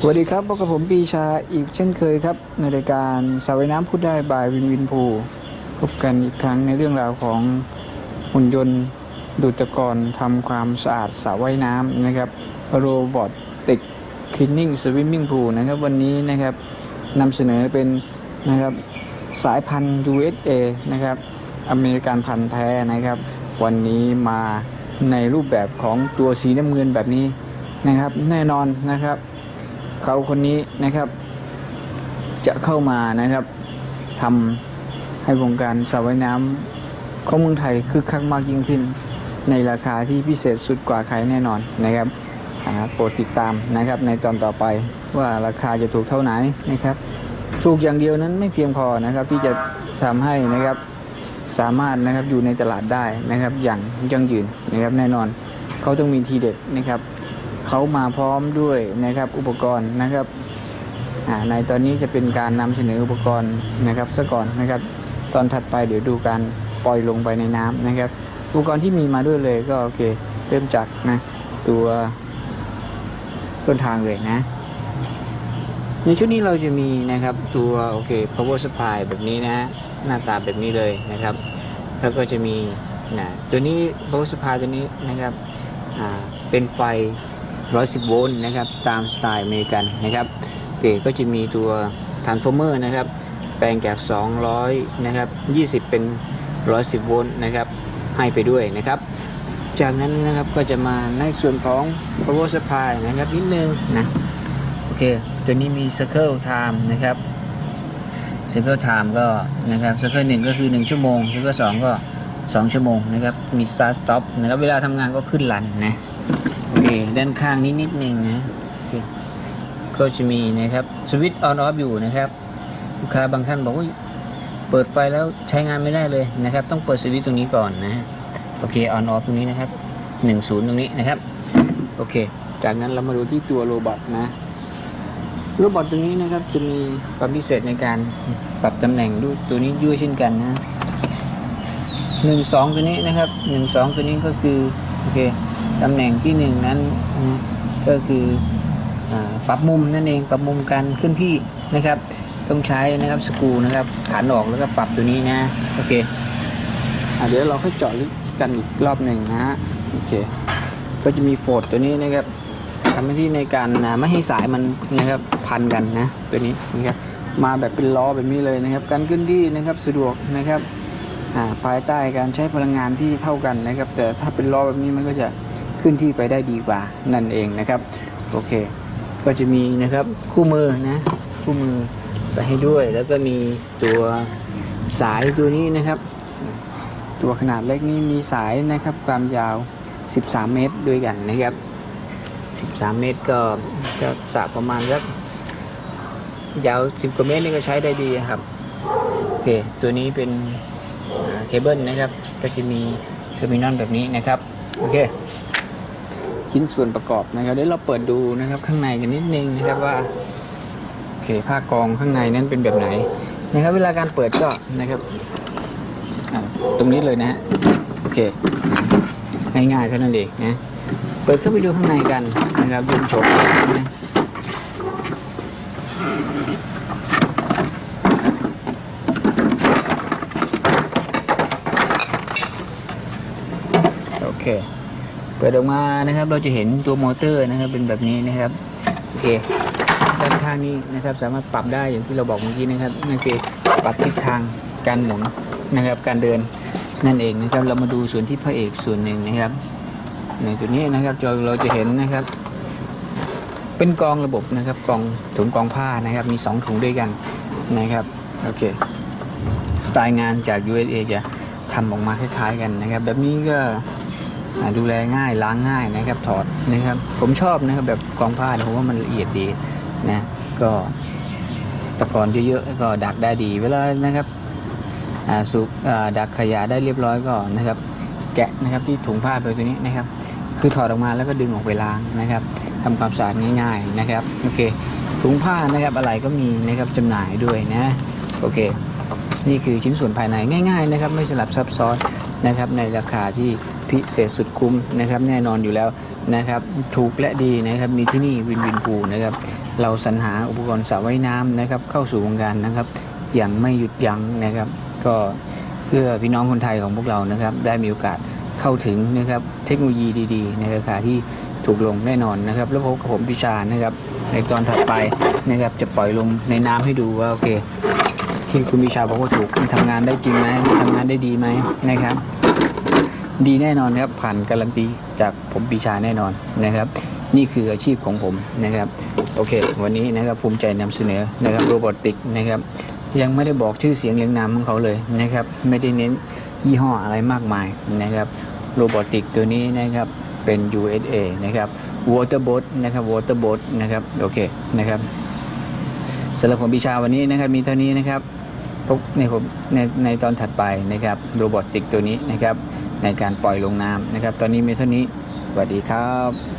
สวัสดีครับพบกับผมปีชาอีกเช่นเคยครับ ในรายการสาวายน้ำพูดได้บายวินวินพูพบกันอีกครั้งในเรื่องราวของหุ่นยนต์ดูดตะกอนทำความสะอาดสระว่ายน้ำนะครับโรบอทติกคลีนนิ่งสวิมมิ่งพูนะครับวันนี้นะครับนำเสนอเป็นนะครับสายพันธุ์ USA นะครับอเมริกันพันธุ์แท้นะครับ วันนี้มาในรูปแบบของตัวสีน้ำเงินแบบนี้นะครับ แน่นอนนะครับ เขาคนนี้นะครับ จะเข้ามานะครับทำให้วงการสระว่ายน้ำของเมืองไทยคึกคักมากยิ่งขึ้น ในราคาที่พิเศษสุดกว่าใครแน่นอนนะครับอ่าโปรดติดตามนะครับในตอนต่อไปว่าราคาจะถูกเท่าไหนนะครับ ถูกอย่างเดียวนั้นไม่เพียงพอนะครับที่จะทำให้นะครับสามารถนะครับอยู่ในตลาดได้นะครับอย่างยั่งยืนนะครับแน่นอนเขาต้องมีทีเด็ดนะครับ เขามาพร้อมด้วยนะครับอุปกรณ์นะครับในตอนนี้จะเป็นการนำเสนออุปกรณ์นะครับซะก่อนนะครับ ตอนถัดไปเดี๋ยวดูการปล่อยลงไปในน้ำนะครับ อุปกรณ์ที่มีมาด้วยเลยก็โอเคเริ่มจากนะตัวต้นทางเลยนะในชุดนี้เราจะมีนะครับตัวโอเค power supply แบบนี้นะหน้าตาแบบนี้เลยนะครับ แล้วก็จะมีนะตัวนี้ power supply ตัวนี้นะครับเป็นไฟ 110 โวลต์นะครับ ตามสไตล์อเมริกันนะครับโอเคก็จะมีตัว transformer นะครับ แปลงจาก 200 นะครับ 20 เป็น 110 โวลต์นะครับ ให้ไปด้วยนะครับ จากนั้นนะครับก็จะมาในส่วนของ power supply นะครับนิดนึงนะ โอเค ตัวนี้มี circle time นะครับ circle time ก็นะครับ circle หนึ่งก็คือ 1 ชั่วโมง circle สองก็ 2 ชั่วโมงนะครับ มี start stop นะครับ เวลาทำงานก็ขึ้นรันนะ ด้านข้างนี้นิดนึงนะโอเคก็จะมีนะครับสวิตช์ on off อยู่นะครับลูกค้าบางท่านบอกว่าเปิดไฟแล้วใช้งานไม่ได้เลยนะครับ ต้องเปิดสวิตช์ตรงนี้ก่อนนะโอเค on off ตรงนี้นะครับ10 ตรงนี้นะครับ โอเค จากนั้นเรามาดูที่ตัวโรบอทนะโรบอทตัวนี้นะครับจะมีความพิเศษในการปรับตำแหน่งด้วยตัวนี้ด้วยเช่นกันนะหนึ่งสองตัวนี้นะครับหนึ่งสองตัวนี้ก็คือโอเค ตำแหน่งที่หนึ่งนั้นก็คืออปรับมุมนั่นเองปรับมุมการเคลื่อนที่นะครับ ต้องใช้นะครับสกรูนะครับขันออกแล้วก็ปรับตัวนี้นะโอเคอเดี๋ยวเราค่อยเจาะลึกกันอีกรอบหนึ่งนะฮะโอเค ก็จะมีโฟดตัวนี้นะครับทำหน้าที่ในการนะไม่ให้สายมันนะครับพันกันนะตัวนี้นะครับมาแบบเป็นล้อแบบนี้เลยนะครับ การเคลื่อนที่นะครับสะดวกนะครับภายใต้การใช้พลังงานที่เท่ากันนะครับ แต่ถ้าเป็นล้อแบบนี้มันก็จะ เคลื่อนที่ไปได้ดีกว่านั่นเองนะครับ โอเค ก็จะมีนะครับคู่มือนะคู่มือไปให้ด้วย แล้วก็มีตัวสายตัวนี้นะครับ ตัวขนาดเล็กนี้มีสายนะครับความยาว 13 เมตรด้วยกันนะครับ 13 เมตรก็ก็สระประมาณสักยาว 10กว่าเมตรนี่ก็ใช้ได้ดีครับโอเคตัวนี้เป็นเคเบิลนะครับ ก็จะมีเทอร์มินอลแบบนี้นะครับ โอเค ชิ้นส่วนประกอบนะครับเดี๋ยวเราเปิดดูนะครับข้างในกันนิดนึงนะครับว่าโอเคผ้ากองข้างในนั้นเป็นแบบไหนนะครับ เวลาการเปิดก็นะครับตรงนี้เลยนะฮะโอเคง่ายๆเท่านั้นเองนะเปิดเข้าไปดูข้างในกันนะครับยนต์โฉมนะโอเค เปิดออกมานะครับ เราจะเห็นตัวมอเตอร์นะครับ เป็นแบบนี้นะครับโอเคด้านข้างนี้นะครับ สามารถปรับได้อย่างที่เราบอกเมื่อกี้นะครับนั่นคือปรับทิศทางการหมุนนะครับ การเดินนั่นเองนะครับ เรามาดูส่วนที่พระเอกส่วนหนึ่งนะครับในตัวนี้นะครับเราเราจะเห็นนะครับ เป็นกองระบบนะครับกองถุงกองผ้านะครับ มี 2 ถุงด้วยกันนะครับโอเคสไตล์งานจาก USA จะทำออกมาคล้ายๆกันนะครับ แบบนี้ก็ ดูแลง่ายล้างง่ายนะครับถอดนะครับ ผมชอบนะครับแบบกองผ้าเนี่ยผมว่ามันละเอียดดีนะก็ตะกอนเยอะๆก็ดักได้ดี เวลานะครับสูบดักขยะได้เรียบร้อยก็นะครับแกะนะครับที่ถุงผ้าไปตัวนี้นะครับ คือถอดออกมาแล้วก็ดึงออกไปล้างนะครับทำความสะอาดง่ายๆนะครับโอเคถุงผ้านะครับอะไรก็มีนะครับจำหน่ายด้วยนะโอเค นี่คือชิ้นส่วนภายในง่าย ๆ นะครับ ไม่สลับซับซ้อน นะครับในราคาที่พิเศษสุดคุ้มนะครับแน่นอนอยู่แล้วนะครับถูกและดีนะครับมีที่นี่วินวินพูนะครับเราสรรหาอุปกรณ์สระว่ายน้ำนะครับเข้าสู่วงการนะครับอย่างไม่หยุดยั้งนะครับ ก็เพื่อพี่น้องคนไทยของพวกเรานะครับได้มีโอกาสเข้าถึงนะครับเทคโนโลยีดีๆ ในราคาที่ถูกลงแน่นอนนะครับ แล้วพบกับผมพิชานะครับในตอนถัดไปนะครับจะปล่อยลงในน้ำให้ดูว่าโอเค ที่คุณพิชาบอกว่าถูกมันทำงานได้จริงไหมมันทำงานได้ดีไหมนะครับ ดีแน่นอนครับผ่านการันตีจากผมปีชาแน่นอนนะครับ นี่คืออาชีพของผมนะครับ โอเค วันนี้นะครับภูมิใจนำเสนอนะครับโรบอติกนะครับ ยังไม่ได้บอกชื่อเสียงเรียงนามของเขาเลยนะครับ ไม่ได้เน้นยี่ห้ออะไรมากมายนะครับโรบอติกตัวนี้นะครับเป็น USA นะครับ Waterboat นะครับ Waterboat นะครับ โอเคนะครับสำหรับผมปีชาวันนี้นะครับมีเท่านี้นะครับ พบในผมในในตอนถัดไปนะครับโรบอติกตัวนี้นะครับในการปล่อยลงน้ำนะครับ ตอนนี้มีเท่านี้สวัสดีครับ